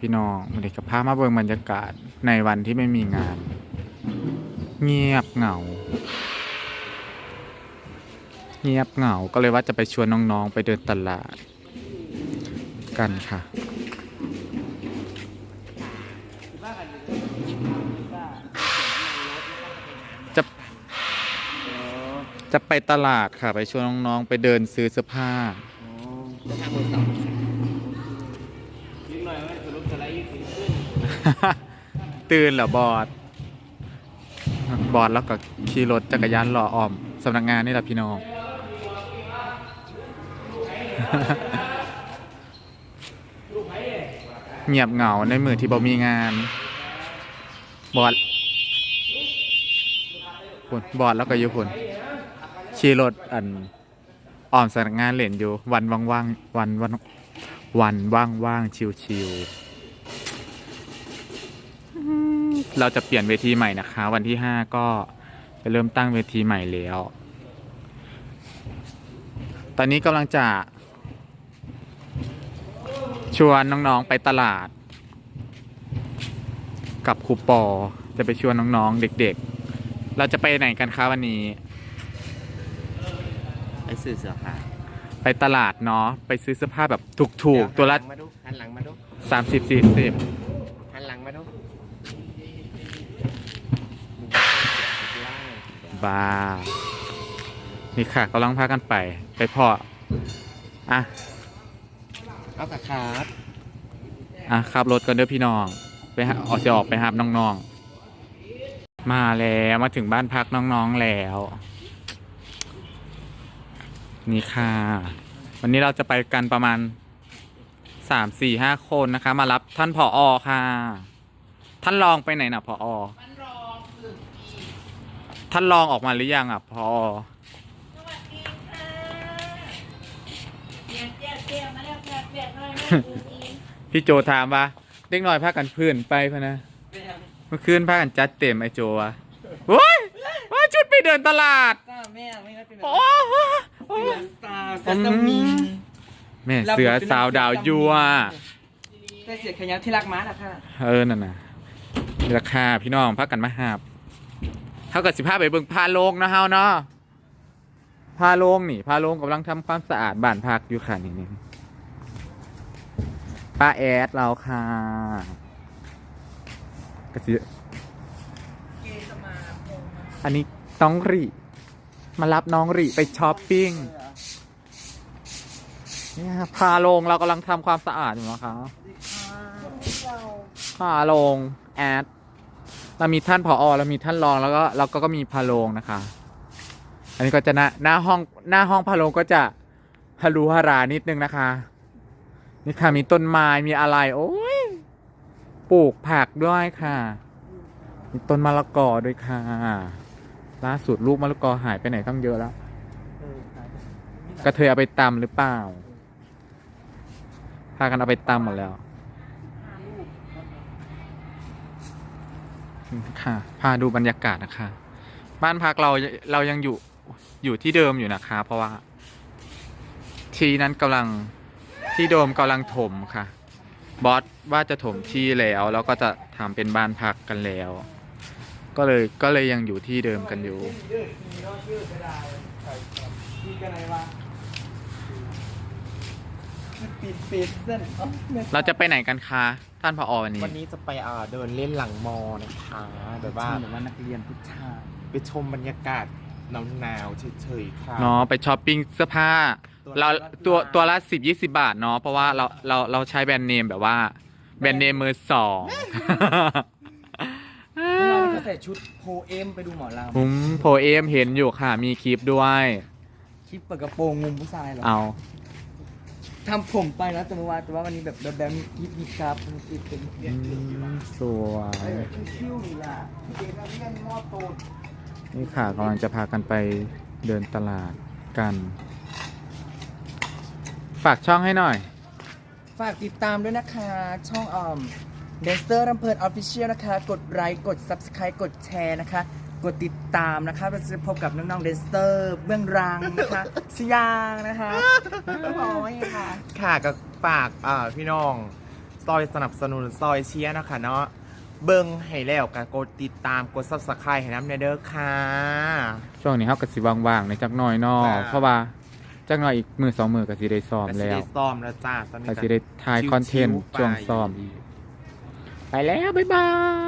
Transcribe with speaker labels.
Speaker 1: พี่น้องวันนี้กับพามาเบิ่งบรรยากาศในวันที่ไม่มีงาน เงียบเหงา เงียบเหงาก็เลยว่าจะไปชวนน้องๆไปเดินตลาด กันค่ะ จะจะไปตลาดค่ะ ไปชวนน้องๆไปเดินซื้อเสื้อผ้า ตื่นเหรอบอด บอดแล้วก็ขี่รถจักรยานหล่ออ้อมสำนักงานนี่แหละพี่น้อง เงียบเหงาในมือที่บ่มีงาน บอดพุ่นบอดแล้วก็อยู่พุ่นขี่รถอันอ้อมสำนักงานเหรียญอยู่ วันว่างๆวันวันวันว่างๆชิวๆ เราจะเปลี่ยนเวทีใหม่นะคะ วันที่ห้าก็จะเริ่มตั้งเวทีใหม่แล้ว ตอนนี้กำลังจะ ชวนน้องๆไปตลาด กับครูปอจะไปชวนน้องๆเด็กๆ เราจะไปไหนกันคะวันนี้
Speaker 2: ไอ้สื่อเสือผ้า
Speaker 1: ไปตลาดเนาะไปซื้อเสื้อผ้าแบบถูกๆ ตัวละ
Speaker 2: มาดูหันหลังมาดู
Speaker 1: 30 40
Speaker 2: หันหลังมาดู
Speaker 1: บ้านี่ค่ะกำลังพากันไป ไปพ่ออะ
Speaker 2: เอากระขาด
Speaker 1: อะขับรถกันเด้อพี่น้อง ไปหาออกจะออกไปหาน้องๆ มาแล้วมาถึงบ้านพักน้องๆแล้ว นี่ค่ะ วันนี้เราจะไปกันประมาณสามสี่ห้าคนนะคะ มารับท่านผออค่ะ ท่านรองไปไหนนะผออ ท่านรองออกมาหรือยังอะพอ
Speaker 3: สวัสดีค่ะเปียกเปียกเปียกมาแล้วเปียกเปียกหน่อยแม่ดูอีก
Speaker 1: พี่โจถามว่าเด็กน้อยพากันพื้นไปพะนะเมื่อคืนพากันจัดเต็มไอโจวะโว้ยว่าชุดไปเดินตลาด
Speaker 2: ก็แม่ไม่ได้เป็น
Speaker 1: โอ้โหโอ้โห
Speaker 2: สตาร์ซัสมิง
Speaker 1: แม่เสือสาวดาวยัว
Speaker 2: แต่เสียขยันที่รักม้านะค่ะ
Speaker 1: เออ นั่นน่ะราคาพี่น้องพักกันมาหาบ เท่ากับสิบห้าไปเบิ่งพาโลงนะเฮาเนาะพาโลงนี่พาโลงกำลังทำความสะอาดบ้านพักอยู่ค่ะนี่นี่ป้าแอดเราค่ะกระสิอันนี้น้องรีมารับน้องรีไปช้อปปิ้งเนี่ยพาโลงเรากำลังทำความสะอาดอยู่นะคะพาโลงแอด เรามีท่านผอเรามีท่านรองแล้วก็เราก็ก็มีพาโลงนะคะ อันนี้ก็จะหน้าหน้าห้องหน้าห้องพาโลงก็จะฮารูฮารานิดนึงนะคะ นี่ค่ะมีต้นไม้มีอะไรโอ้ยปลูกผักด้วยค่ะ มีต้นมะละกอด้วยค่ะล่าสุดลูกมะละกอหายไปไหนต้งเยอะแล้วกระเทยเอาไปตำหรือเปล่าพากันเอาไปตำหมดแล้ว ค่ะ พาดูบรรยากาศนะคะ บ้านพักเราเรายังอยู่อยู่ที่เดิมอยู่นะคะ เพราะว่า ที่นั้นกำลังที่โดมกำลังถมค่ะ บอสว่าจะถมที่แล้วแล้วก็จะทำเป็นบ้านพักกันแล้ว ก็เลยก็เลยยังอยู่ที่เดิมกันอยู่
Speaker 2: มีกันอะไรวะ ปิดปิดเส้น
Speaker 1: เราจะไปไหนกันคะท่านผอวันนี้
Speaker 2: วันนี้จะไปอ่าเดินเล่นหลังมอนะคะแบบว่า
Speaker 4: แบบว่านักเรียนผู้ชาย
Speaker 2: ไปชมบรรยากาศหนาวๆเฉยๆค่ะ
Speaker 1: เนาะไปช้อปปิ้งเสื้อผ้า เราตัวตัวละสิบยี่สิบาทเนาะเพราะว่าเราเราเราใช้แบรนด์เนมแบบว่า แบรนด์เนมมือสอง
Speaker 4: เราจะใส่ชุดโพเอมไปดูหมอล
Speaker 1: ผมโพเอมเห็นอยู่ค่ะ มีคลิปด้วยำ
Speaker 4: คลิปเปิดกระโปรงมุมผู้ชายเหรอ
Speaker 1: เอา
Speaker 4: ทำผมไปนะแต่เมื่อวานแต่ว่าวันนี้แบบแบบมีคลิปมีครับมีคลิปเป็น
Speaker 1: อืมสวย
Speaker 4: คิ้วนี่ล่ะเด็กนักเรียนมอโต
Speaker 1: นี่ค่ะกำลังจะพากันไปเดินตลาดกัน ฝากช่องให้หน่อย
Speaker 4: ฝากติดตามด้วยนะคะ ช่องอ่อมเดสเตอร์รำเพลินออฟฟิเชียลนะคะ กดไลค์กด Subscribe กดแชร์นะคะ กดติดตามนะคะเราจะพบกับน้องๆเดสเตอร์เบื้องรังนะคะสยางนะคะโอ้ยค่ะ
Speaker 2: ค่ะก็ฝากอ่าพี่น้องซอยสนับสนุนซอยเชียร์นะคะเนาะเบิ้งให้แล้วก็กดติดตามกด subscribe ให้น้ำเนเด้อค่ะ
Speaker 1: ช่วงนี้เขาก็สิว่างๆในจักหน่อยเนอ
Speaker 2: จ้า
Speaker 1: เพราะว่าจักหน่อยอีกมือสองมือก็สิได้ซ้อม
Speaker 2: ก็สิ
Speaker 1: แล้ว
Speaker 2: ได้ซ้อมแล้วจ้าตอนนี้
Speaker 1: ก็
Speaker 2: ก็
Speaker 1: สิได้ถ่ายคอนเทนต์
Speaker 2: ชิวๆไป
Speaker 1: ช่วงซ้อม ไปแล้ว บ๊ายบาย